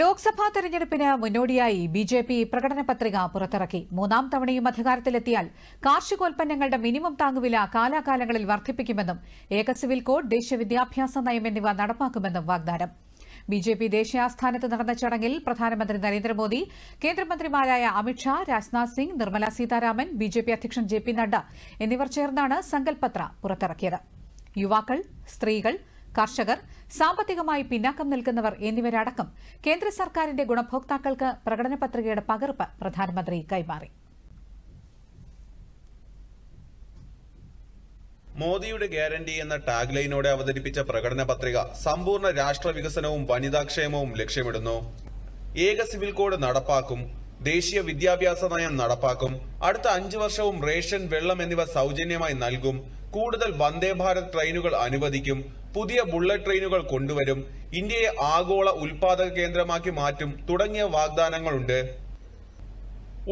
ലോക്സഭാ തെരഞ്ഞെടുപ്പിന് മുന്നോടിയായി B J P പ്രകടന പത്രിക പുറത്തിറക്കി. മൂന്നാം തവണയും അധികാരത്തിലെത്തിയാൽ കാർഷികോൽപ്പന്നങ്ങളുടെ മിനിമം താങ്ങുവില കാലാകാലങ്ങളിൽ വർദ്ധിപ്പിക്കുമെന്നും ഏക സിവിൽ കോഡ് ദേശീയ വിദ്യാഭ്യാസ നയം എന്നിവ നടപ്പാക്കുമെന്നും വാഗ്ദാനം. ബി ജെ പി ദേശീയാസ്ഥാനത്ത് നടന്ന ചടങ്ങിൽ പ്രധാനമന്ത്രി നരേന്ദ്രമോദി കേന്ദ്രമന്ത്രിമാരായ Amit Shah Rajnath Singh Nirmala Sitharaman B J P അധ്യക്ഷൻ ജെ പി നഡ്ഡ എന്നിവർ ചേർന്നാണ് സങ്കൽപത്ര പുറത്തിറക്കിയത്. യുവാക്കൾ സ്ത്രീകൾ കർഷകർ സാമ്പത്തികമായി പിന്നാക്കം നിൽക്കുന്നവർ എന്നിവരടക്കം കേന്ദ്ര സർക്കാരിന്റെ ഗുണഭോക്താക്കൾക്ക് പ്രകടന പത്രികയുടെ പകർപ്പ് പ്രധാനമന്ത്രി കൈമാറി. മോദിയുടെ ഗ്യാരണ്ടി എന്ന ടാഗ് ലൈനോടെ അവതരിപ്പിച്ച പ്രകടന പത്രിക സമ്പൂർണ രാഷ്ട്ര വികസനവും വനിതാക്ഷേമവും ലക്ഷ്യമിടുന്നു. ഏക സിവിൽ കോഡ് നടപ്പാക്കും ദേശീയ വിദ്യാഭ്യാസ നയം നടപ്പാക്കും അടുത്ത അഞ്ചു വർഷവും റേഷൻ വെള്ളം എന്നിവ സൗജന്യമായി നൽകും കൂടുതൽ വന്ദേ ഭാരത് ട്രെയിനുകൾ അനുവദിക്കും പുതിയ ബുള്ളറ്റ് ട്രെയിനുകൾ കൊണ്ടുവരും ഇന്ത്യയെ ആഗോള ഉൽപാദക കേന്ദ്രമാക്കി മാറ്റും തുടങ്ങിയ വാഗ്ദാനങ്ങളുണ്ട്.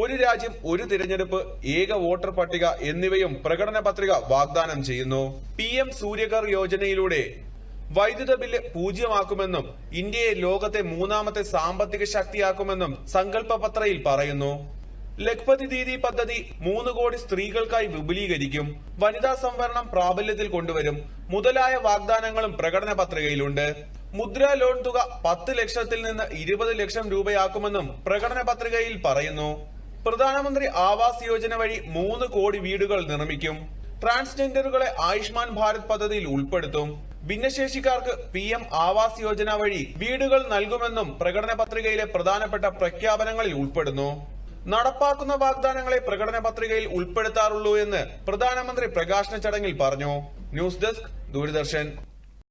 ഒരു രാജ്യം ഒരു തിരഞ്ഞെടുപ്പ് ഏക വോട്ടർ പട്ടിക എന്നിവയും പ്രകടന പത്രിക വാഗ്ദാനം ചെയ്യുന്നു. പി എം സൂര്യകർ യോജനയിലൂടെ വൈദ്യുത ബില്ല് പൂജ്യമാക്കുമെന്നും ഇന്ത്യയെ ലോകത്തെ മൂന്നാമത്തെ സാമ്പത്തിക ശക്തിയാക്കുമെന്നും സങ്കല്പ പത്രയിൽ പറയുന്നു. ലഖ്പതി ദീദി പദ്ധതി മൂന്ന് കോടി സ്ത്രീകൾക്കായി വിപുലീകരിക്കും. വനിതാ സംവരണം പ്രാബല്യത്തിൽ കൊണ്ടുവരും. മുതലായ വാഗ്ദാനങ്ങളും പ്രകടന പത്രികയിലുണ്ട്. മുദ്രാ ലോൺ തുക പത്ത് ലക്ഷത്തിൽ നിന്ന് ഇരുപത് ലക്ഷം രൂപയാക്കുമെന്നും പ്രകടന പത്രികയിൽ പറയുന്നു. പ്രധാനമന്ത്രി ആവാസ് യോജന വഴി മൂന്ന് കോടി വീടുകൾ നിർമ്മിക്കും. ട്രാൻസ്ജെൻഡറുകളെ ആയുഷ്മാൻ ഭാരത് പദ്ധതിയിൽ ഉൾപ്പെടുത്തും. ഭിന്നശേഷിക്കാർക്ക് പി എം ആവാസ് യോജന വഴി വീടുകൾ നൽകുമെന്നും പ്രകടന പത്രികയിലെ പ്രധാനപ്പെട്ട പ്രഖ്യാപനങ്ങളിൽ ഉൾപ്പെടുന്നു. നടപ്പാക്കുന്ന വാഗ്ദാനങ്ങളെ പ്രകടന പത്രികയിൽ ഉൾപ്പെടുത്താറുള്ളൂ എന്ന് പ്രധാനമന്ത്രി പ്രകാശന ചടങ്ങിൽ പറഞ്ഞു. News desk Doordarshan.